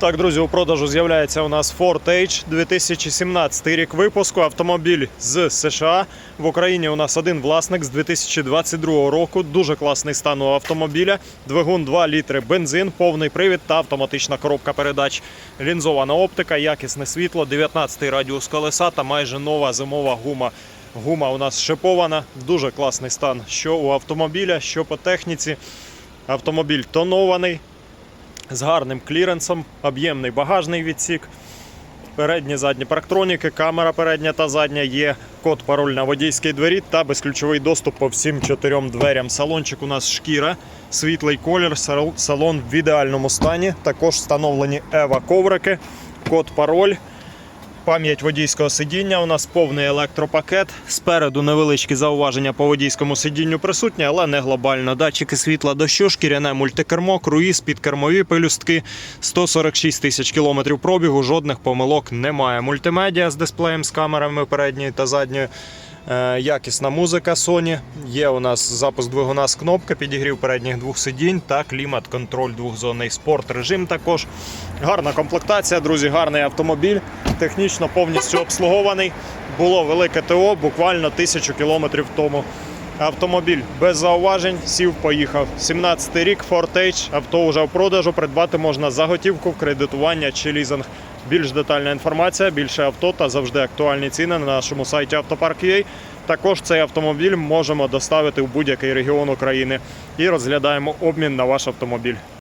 Так, друзі, у продажу з'являється у нас Ford Edge 2017 рік випуску. Автомобіль з США. В Україні у нас один власник з 2022 року. Дуже класний стан у автомобіля. Двигун 2 літри бензин, повний привід та автоматична коробка передач. Лінзована оптика, якісне світло, 19-й радіус колеса та майже нова зимова гума. Гума у нас шипована. Дуже класний стан. Що у автомобіля, що по техніці. Автомобіль тонований, з гарним кліренсом, об'ємний багажний відсік. Передні задні парктроніки, камера передня та задня є код пароль на водійській двері та безключовий доступ по всім чотирьом дверям. Салончик у нас шкіра, світлий колір, салон в ідеальному стані. Також встановлені Ева коврики, код пароль. Пам'ять водійського сидіння. У нас повний електропакет. Спереду невеличкі зауваження по водійському сидінню присутні, але не глобально. Датчики світла дощу, шкіряне мультикермо, круїз, підкермові пелюстки. 146 тисяч кілометрів пробігу, жодних помилок немає. Мультимедіа з дисплеєм з камерами передньої та задньої. Е, Якісна музика Sony. Є у нас запуск двигуна з кнопки, підігрів передніх двох сидінь та клімат-контроль двохзонний спорт режим також. Гарна комплектація, друзі, гарний автомобіль. Технічно повністю обслугований. Було велике ТО буквально тисячу кілометрів тому. Автомобіль без зауважень, сів, поїхав. 17 рік, Ford Edge, авто вже в продажу. Придбати можна за готівку, кредитування чи лізинг. Більш детальна інформація, більше авто та завжди актуальні ціни на нашому сайті Автопарк.ua. Також цей автомобіль можемо доставити в будь-який регіон України і розглядаємо обмін на ваш автомобіль.